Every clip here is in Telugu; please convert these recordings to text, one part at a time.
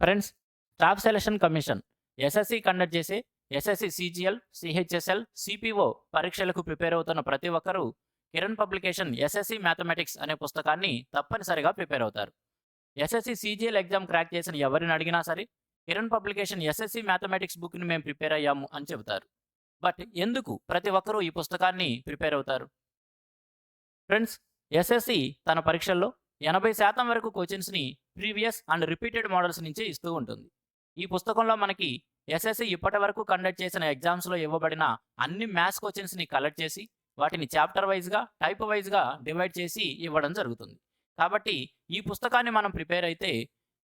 Friends staff selection commission. SSC conduct చేసే ఎస్ఎస్సి సిజిఎల్ సిహెచ్ఎస్ఎల్ సిపిఓ పరీక్షలకు ప్రిపేర్ అవుతున్న ప్రతి ఒక్కరూ కిరణ్ పబ్లికేషన్ ఎస్ఎస్సి మ్యాథమెటిక్స్ అనే పుస్తకాన్ని తప్పనిసరిగా ప్రిపేర్ అవుతారు. ఎస్ఎస్సి సిజిఎల్ ఎగ్జామ్ క్రాక్ చేసిన ఎవరిని అడిగినా సరే కిరణ్ పబ్లికేషన్ ఎస్ఎస్సి మ్యాథమెటిక్స్ బుక్ని మేము ప్రిపేర్ అయ్యాము అని చెబుతారు. బట్ ఎందుకు ప్రతి ఒక్కరూ ఈ పుస్తకాన్ని ప్రిపేర్ అవుతారు? ఫ్రెండ్స్ ఎస్ఎస్సి తన పరీక్షల్లో ఎనభై శాతం వరకు క్వశ్చన్స్ని ప్రీవియస్ అండ్ రిపీటెడ్ మోడల్స్ నుంచే ఇస్తూ ఉంటుంది. ఈ పుస్తకంలో మనకి ఎస్ఎస్సి ఇప్పటి వరకు కండక్ట్ చేసిన ఎగ్జామ్స్లో ఇవ్వబడిన అన్ని మ్యాథ్స్ క్వశ్చన్స్ని కలెక్ట్ చేసి వాటిని చాప్టర్ వైజ్గా టైప్ వైజ్గా డివైడ్ చేసి ఇవ్వడం జరుగుతుంది. కాబట్టి ఈ పుస్తకాన్ని మనం ప్రిపేర్ అయితే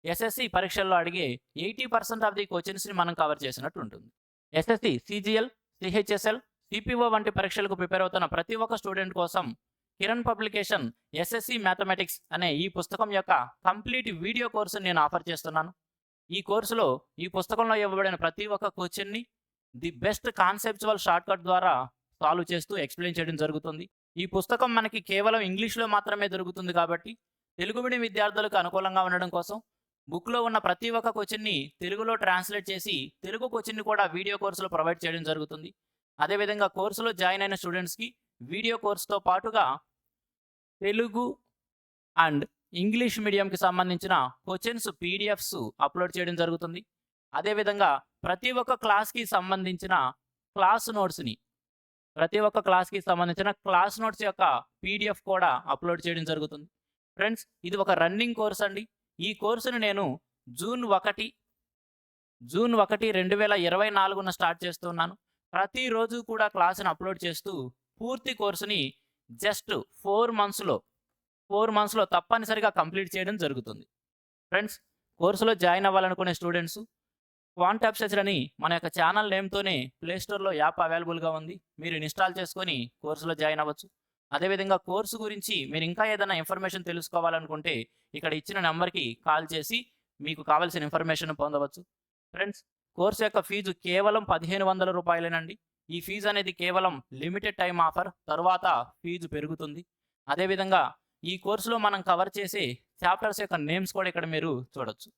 ఎస్ఎస్సి పరీక్షల్లో అడిగే ఎయిటీ పర్సెంట్ ఆఫ్ ది క్వశ్చన్స్ని మనం కవర్ చేసినట్టు ఉంటుంది. ఎస్ఎస్సి సిజిఎల్ సిహెచ్ఎస్ఎల్ సిపిఓ వంటి పరీక్షలకు ప్రిపేర్ అవుతున్న ప్రతి ఒక్క స్టూడెంట్ కోసం కిరణ్ పబ్లికేషన్ ఎస్ఎస్సి మ్యాథమెటిక్స్ అనే ఈ పుస్తకం యొక్క కంప్లీట్ వీడియో కోర్సు నేను ఆఫర్ చేస్తున్నాను. ఈ కోర్సులో ఈ పుస్తకంలో ఇవ్వబడిన ప్రతి ఒక్క క్వశ్చన్ని ది బెస్ట్ కాన్సెప్చువల్ షార్ట్కట్ ద్వారా సాల్వ్ చేస్తూ ఎక్స్ప్లెయిన్ చేయడం జరుగుతుంది. ఈ పుస్తకం మనకి కేవలం ఇంగ్లీష్లో మాత్రమే దొరుకుతుంది కాబట్టి తెలుగు మీడియం విద్యార్థులకు అనుకూలంగా ఉండడం కోసం బుక్లో ఉన్న ప్రతి ఒక్క క్వశ్చన్ని తెలుగులో ట్రాన్స్లేట్ చేసి తెలుగు క్వశ్చన్ని కూడా వీడియో కోర్సులో ప్రొవైడ్ చేయడం జరుగుతుంది. అదేవిధంగా కోర్సులో జాయిన్ అయిన స్టూడెంట్స్కి వీడియో కోర్సుతో పాటుగా తెలుగు అండ్ ఇంగ్లీష్ మీడియంకి సంబంధించిన క్వశ్చన్స్ పీడిఎఫ్స్ అప్లోడ్ చేయడం జరుగుతుంది. అదేవిధంగా ప్రతి ఒక్క క్లాస్కి సంబంధించిన క్లాస్ నోట్స్ని ప్రతి ఒక్క క్లాస్కి సంబంధించిన క్లాస్ నోట్స్ యొక్క పీడిఎఫ్ కూడా అప్లోడ్ చేయడం జరుగుతుంది. ఫ్రెండ్స్ ఇది ఒక రన్నింగ్ కోర్స్ అండి. ఈ కోర్సును నేను జూన్ ఒకటి జూన్ ఒకటి రెండు వేల ఇరవై నాలుగున స్టార్ట్ చేస్తున్నాను. ప్రతిరోజు కూడా క్లాసును అప్లోడ్ చేస్తూ పూర్తి కోర్సుని జస్ట్ ఫోర్ మంత్స్లో ఫోర్ మంత్స్లో తప్పనిసరిగా కంప్లీట్ చేయడం జరుగుతుంది. ఫ్రెండ్స్ కోర్సులో జాయిన్ అవ్వాలనుకునే స్టూడెంట్స్ క్వాంట్ అప్సెచర్ అని మన యొక్క ఛానల్ నేమ్తోనే ప్లేస్టోర్లో యాప్ అవైలబుల్గా ఉంది. మీరు ఇన్స్టాల్ చేసుకొని కోర్సులో జాయిన్ అవ్వచ్చు. అదేవిధంగా కోర్సు గురించి మీరు ఇంకా ఏదైనా ఇన్ఫర్మేషన్ తెలుసుకోవాలనుకుంటే ఇక్కడ ఇచ్చిన నెంబర్కి కాల్ చేసి మీకు కావలసిన ఇన్ఫర్మేషన్ పొందవచ్చు. ఫ్రెండ్స్ కోర్సు యొక్క ఫీజు కేవలం పదిహేను వందల రూపాయలేనండి. ఈ ఫీజు అనేది కేవలం లిమిటెడ్ టైం ఆఫర్ తర్వాత ఫీజు పెరుగుతుంది. అదేవిధంగా ఈ కోర్సులో మనం కవర్ చేసే చాప్టర్స్ యొక్క నేమ్స్ కూడా ఇక్కడ మీరు చూడొచ్చు.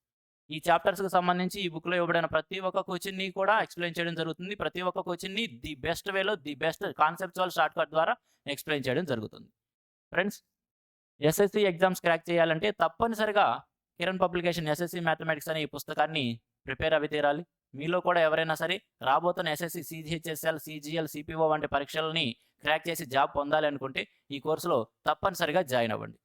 ఈ చాప్టర్స్కి సంబంధించి ఈ బుక్లో ఇవ్వబడిన ప్రతి ఒక్క క్వశ్చన్ని కూడా ఎక్స్ప్లెయిన్ చేయడం జరుగుతుంది. ప్రతి ఒక్క క్వశ్చన్ని ది బెస్ట్ వేలో the best conceptual short cut ద్వారా ఎక్స్ప్లెయిన్ చేయడం జరుగుతుంది. ఫ్రెండ్స్ ఎస్ఎస్సి ఎగ్జామ్స్ క్రాక్ చేయాలంటే తప్పనిసరిగా కిరణ్ పబ్లికేషన్ ఎస్ఎస్సి మ్యాథమెటిక్స్ అనే ఈ పుస్తకాన్ని ప్రిపేర్ అవి తీరాలి. మీలో కూడా ఎవరైనా సరే రాబోతున్న ఎస్ఎస్సి సిజిహెచ్ఎస్ఎల్ సిజిఎల్ సిపిఓ వంటి పరీక్షలని క్రాక్ చేసి జాబ్ పొందాలి అనుకుంటే ఈ కోర్సులో తప్పనిసరిగా జాయిన్ అవ్వండి.